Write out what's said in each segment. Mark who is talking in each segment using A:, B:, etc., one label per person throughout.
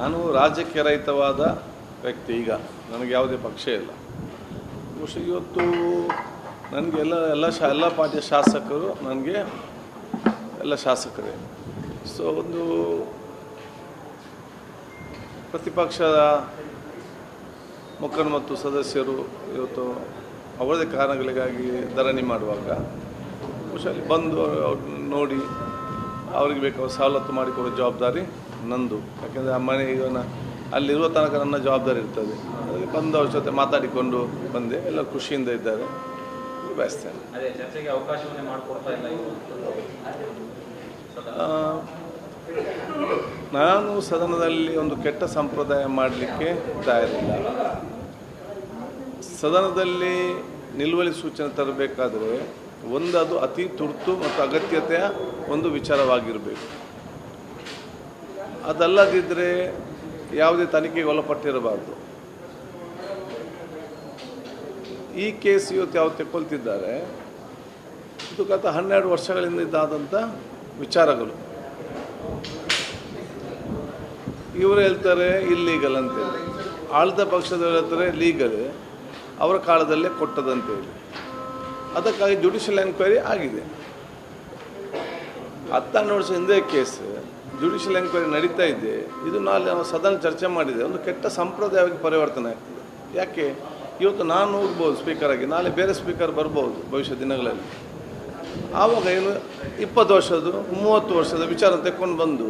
A: ನಾನು ರಾಜ್ಯಕ್ಕೆ ರಹಿತವಾದ ವ್ಯಕ್ತಿ ಈಗ. ನನಗೆ ಯಾವುದೇ ಪಕ್ಷ ಇಲ್ಲ. ಬಹುಶಃ ಇವತ್ತು ನನಗೆ ಎಲ್ಲ ಎಲ್ಲ ಶಾ, ಎಲ್ಲ ಪಾರ್ಟಿಯ ಶಾಸಕರು ನನಗೆ ಎಲ್ಲ ಶಾಸಕರೇ. ಸೊ ಒಂದು ಪ್ರತಿಪಕ್ಷದ ಮುಖಂಡ ಮತ್ತು ಸದಸ್ಯರು ಇವತ್ತು ಅವರದೇ ಕಾರಣಗಳಿಗಾಗಿ ಧರಣಿ ಮಾಡುವಾಗ ಬಹುಶಃ ಅಲ್ಲಿ ಬಂದು ನೋಡಿ, ಅವ್ರಿಗೆ ಬೇಕಾದ ಸವಲತ್ತು ಮಾಡಿಕೊಡೋ ಜವಾಬ್ದಾರಿ ನಂದು. ಯಾಕೆಂದರೆ ಆ ಮನೆ ಈಗ ಅಲ್ಲಿರುವ ತನಕ ನನ್ನ ಜವಾಬ್ದಾರಿ ಇರ್ತದೆ. ಅದಕ್ಕೆ ಬಂದು ಅವ್ರ ಜೊತೆ ಮಾತಾಡಿಕೊಂಡು ಬಂದೆ. ಎಲ್ಲ ಖುಷಿಯಿಂದ ಇದ್ದಾರೆ. ಬಯಸ್ತೇನೆ ನಾನು ಸದನದಲ್ಲಿ ಒಂದು ಕೆಟ್ಟ ಸಂಪ್ರದಾಯ ಮಾಡಲಿಕ್ಕೆ ತಯಾರಿಲ್ಲ. ಸದನದಲ್ಲಿ ನಿಲುವಳಿ ಸೂಚನೆ ತರಬೇಕಾದ್ರೆ ಒಂದು ಅದು ಅತಿ ತುರ್ತು ಮತ್ತು ಅಗತ್ಯತೆಯ ಒಂದು ವಿಚಾರವಾಗಿರಬೇಕು. ಅದಲ್ಲದಿದ್ದರೆ ಯಾವುದೇ ತನಿಖೆಗೆ ಒಳಪಟ್ಟಿರಬಾರ್ದು. ಈ ಕೇಸ್ ಇವತ್ತು ಯಾವ ತೆಕ್ಕೊಳ್ತಿದ್ದಾರೆ, ಇದು ಗತ ಹನ್ನೆರಡು ವರ್ಷಗಳಿಂದ ಇದ್ದಾದಂಥ ವಿಚಾರಗಳು. ಇವರು ಹೇಳ್ತಾರೆ ಇಲ್ಲೀಗಲ್ ಅಂತೇಳಿ. ಆಳ್ದ ಪಕ್ಷದವರು ಹೇಳ್ತಾರೆ ಲೀಗಲ್ ಅವರ ಕಾಲದಲ್ಲೇ ಕೊಟ್ಟದಂತೇಳಿ. ಅದಕ್ಕಾಗಿ ಜುಡಿಷಿಯಲ್ ಎನ್ಕ್ವೈರಿ ಆಗಿದೆ. ಹತ್ತೆರಡು ವರ್ಷ ಹಿಂದೆ ಕೇಸ್. ಜುಡಿಷಿಯಲ್ ಎನ್ಕ್ವೈರಿ ನಡೀತಾ ಇದೆ, ಇದು ನಾಳೆ ನಾವು ಸದನ ಚರ್ಚೆ ಮಾಡಿದೆ, ಒಂದು ಕೆಟ್ಟ ಸಂಪ್ರದಾಯವಾಗಿ ಪರಿವರ್ತನೆ ಆಗ್ತದೆ. ಯಾಕೆ? ಇವತ್ತು ನಾನು ಹೋಗ್ಬೋದು ಸ್ಪೀಕರ್ ಆಗಿ, ನಾಳೆ ಬೇರೆ ಸ್ಪೀಕರ್ ಬರ್ಬೋದು ಭವಿಷ್ಯ ದಿನಗಳಲ್ಲಿ. ಆವಾಗ ಏನು, ಇಪ್ಪತ್ತು ವರ್ಷದ್ದು, ಮೂವತ್ತು ವರ್ಷದ ವಿಚಾರ ತೆಕ್ಕೊಂಡು ಬಂದು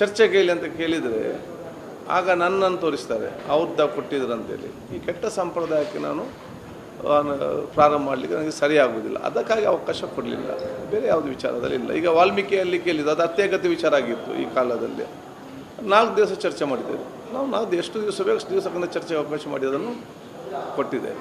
A: ಚರ್ಚೆ ಕೇಳಿ ಅಂತ ಕೇಳಿದರೆ, ಆಗ ನನ್ನನ್ನು ತೋರಿಸ್ತಾರೆ, ಅವ್ರದ್ದು ಕೊಟ್ಟಿದ್ರು ಅಂತೇಳಿ ಈ ಕೆಟ್ಟ ಸಂಪ್ರದಾಯಕ್ಕೆ ನಾನು ಪ್ರಾರಂಭ ಮಾಡಲಿಕ್ಕೆ ನನಗೆ ಸರಿಯಾಗುವುದಿಲ್ಲ. ಅದಕ್ಕಾಗಿ ಅವಕಾಶ ಕೊಡಲಿಲ್ಲ. ಬೇರೆ ಯಾವುದು ವಿಚಾರದಲ್ಲಿ ಇಲ್ಲ. ಈಗ ವಾಲ್ಮೀಕಿಯಲ್ಲಿ ಕೇಳಿದ್ದು ಅದು ಅತ್ಯಗತ್ಯ ವಿಚಾರ ಆಗಿತ್ತು ಈ ಕಾಲದಲ್ಲಿ. ನಾಲ್ಕು ದಿವಸ ಚರ್ಚೆ ಮಾಡಿದ್ದೇವೆ. ನಾವು ನಾಲ್ಕು ಎಷ್ಟು ದಿವಸ ಬೇಕು ಅಷ್ಟು ದಿವಸಕ್ಕಿಂತ ಚರ್ಚೆಗೆ ಅವಕಾಶ ಮಾಡಿ ಅದನ್ನು ಕೊಟ್ಟಿದ್ದೇವೆ.